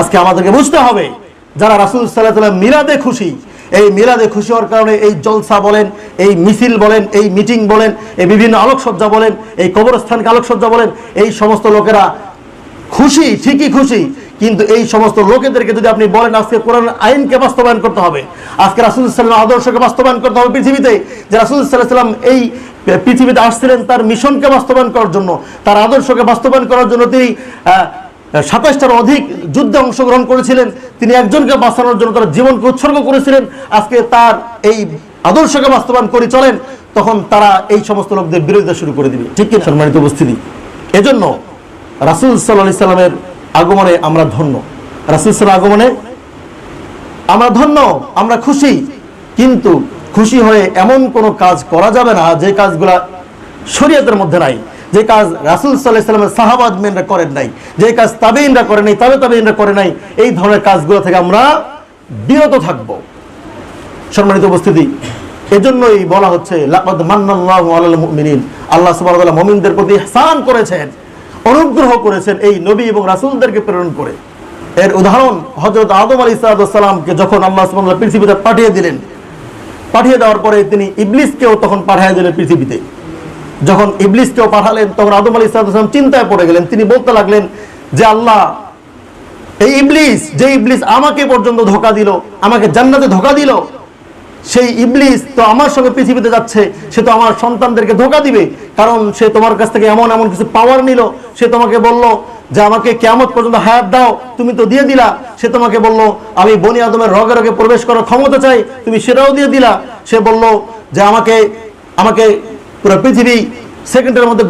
আজকে আমাদেরকে বুঝতে হবে যারা রাসুল সাল্লাহ মিলাদে খুশি, এই মিলাদে খুশি হওয়ার কারণে এই জলসা বলেন, এই মিছিল বলেন, এই মিটিং বলেন, এই বিভিন্ন আলোকসজ্জা বলেন, এই কবরস্থানকে আলোকসজ্জা বলেন, এই সমস্ত লোকেরা খুশি, ঠিকই খুশি, কিন্তু এই সমস্ত লোকেদেরকে যদি আপনি বলেন আজকে কোরআন আইনকে বাস্তবায়ন করতে হবে, আজকে রাসুল সাল্লাম আদর্শকে বাস্তবায়ন করতে হবে পৃথিবীতে, যে রাসুল সাল্লাহ সাল্লাম এই পৃথিবীতে আসছিলেন তার মিশনকে বাস্তবায়ন করার জন্য, তার আদর্শকে বাস্তবায়ন করার জন্য তিনি সাতাশটার অধিক যুদ্ধে অংশগ্রহণ করেছিলেন। তিনি একজনকে বাঁচানোর জন্য তার জীবনকে উৎসর্গ করেছিলেন। আজকে তার এই আদর্শকে বাস্তবায়ন করে চলেন, তখন তারা এই সমস্ত লোকদের বিরোধিতা শুরু করে দিবে। ঠিক কিনা? সম্মানিত উপস্থিতি। এজন্য রাসুল সাল্লাহ সাল্লামের আগমনে আমরা ধন্য। রাসুল সাল্লাহ আগমনে আমরা ধন্য, আমরা খুশি। কিন্তু খুশি হয়ে এমন কোনো কাজ করা যাবে না যে কাজগুলা শরীয়তের মধ্যে নাই। যে কাজ রাসুল সাল্লাহ সাল্লামের সাহাবাদ মেনরা করেন নাই, যে কাজ তাবেইনরা করে নাই তাবে তাবেইনরা করে নাই, এই ধরনের কাজগুলো থেকে আমরা বিরত থাকব। সম্মানিত উপস্থিতি, এজন্যই বলা হচ্ছে, লাকাদ মান্নাল্লাহু আলাল মুমিনিন। আল্লাহ সুবহানাহু মুমিনদের প্রতি ইহসান করেছেন, অনুগ্রহ করেছেন এই নবী এবং রাসূলদেরকে প্রেরণ করে। এর উদাহরণ হযরত আদম আলাইহিস সালামকে যখন আল্লাহ সুবহানাহু পৃথিবীতে পাঠিয়ে দিলেন, পাঠিয়ে দেওয়ার পরে তিনি ইবলিসকেও তখন পাঠিয়ে দিলেন পৃথিবীতে। যখন ইবলিসকেও পাঠালেন, তখন আদম আলী ইসলাম চিন্তায় পড়ে গেলেন। তিনি বলতে লাগলেন যে, আল্লাহ, এই ইবলিস, যে ইবলিস আমাকে পর্যন্ত ধোকা দিল, আমাকে জান্নাতে ধোকা দিল, সেই ইবলিস তো আমার সঙ্গে পৃথিবীতে যাচ্ছে, সে তো আমার সন্তানদেরকে ধোকা দিবে, কারণ সে তোমার কাছ থেকে এমন এমন কিছু পাওয়ার নিল, সে তোমাকে বলল যে, আমাকে কেমন পর্যন্ত হায়াত দাও, তুমি তো দিয়ে দিলা, সে তোমাকে বলল, আমি বনি আদমের রগে রগে প্রবেশ করার ক্ষমতা চাই, তুমি সেটাও দিয়ে দিলা, সে বলল যে, আমাকে আমাকে পুরো পৃথিবী সেকেন্ডের মধ্যে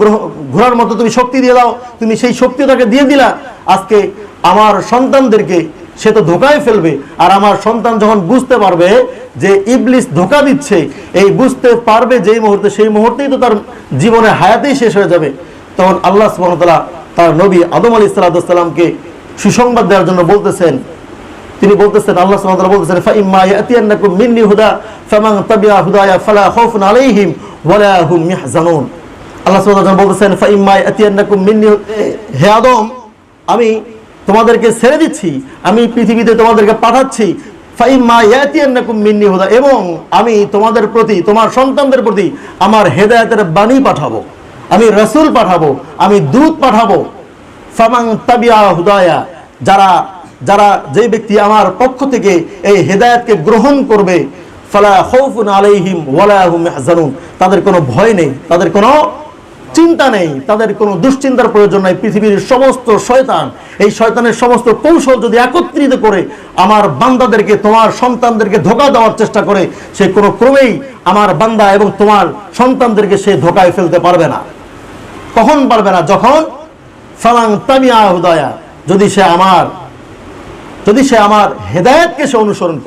ঘোরার মতো তুমি শক্তি দিয়ে দাও, তুমি সেই শক্তি তাকে দিয়ে দিলা। আজকে আমার সন্তানদেরকে সে তো ধোকায় ফেলবে, আর আমার সন্তান যখন বুঝতে পারবে যে ইবলিস ধোকা দিচ্ছে, এই বুঝতে পারবে যেই মুহূর্তে, সেই মুহূর্তেই তো তার জীবনে হায়াতেই শেষ হয়ে যাবে। তখন আল্লাহ সুবহানাহু তার নবী আদম আলী সাল্লাহামকে সুসংবাদ দেওয়ার জন্য বলতেছেন তিনি বলতেছেন, আল্লাহ সুবহানাহু বলতেছেন, ফাইম্মা ইয়াতিয়ান্নাকুম মিন্নি হুদা, ফামান তাবিআ হুদায়া ফালা খাউফুন আলাইহিম ওয়ালা হুম ইয়াহজানুন। আল্লাহ সুবহানাহু ওয়া বলতেছেন, ফাইম্মা ইয়াতিয়ান্নাকুম মিন্নি হে আদম, আমি তোমাদেরকে ছেড়ে দিচ্ছি, আমি পৃথিবীতে তোমাদেরকে পাঠাচ্ছি মিন্নি হুদা, এবং আমি তোমাদের প্রতি, তোমার সন্তানদের প্রতি আমার হেদায়েতের বাণী পাঠাবো, আমি রাসূল পাঠাবো, আমি দূত পাঠাবো। ফামাং তাবিয়া হুদায়া, যারা যারা যে ব্যক্তি আমার পক্ষ থেকে এই হেদায়েতকে গ্রহণ করবে আলাইহিম তাদের কোনো ভয় নেই, তাদের কোনো চিন্তা নেই, তাদের কোনো দুশ্চিন্তার প্রয়োজন নাই। পৃথিবীর সমস্ত শয়তান, এই শয়তানের সমস্ত কৌশল যদি একত্রিত করে আমার বান্দাদেরকে, তোমার সন্তানদেরকে ধোকা দেওয়ার চেষ্টা করে, সে কোনো ক্রমেই আমার বান্দা এবং তোমার সন্তানদেরকে সে ধোকায় ফেলতে পারবে না। কখন পারবে না? যখন? ফালাং তামিয়া হুদায়া। যদি সে আমার যদি সে আমার হেদায়েতকে সে অনুসরণ করে।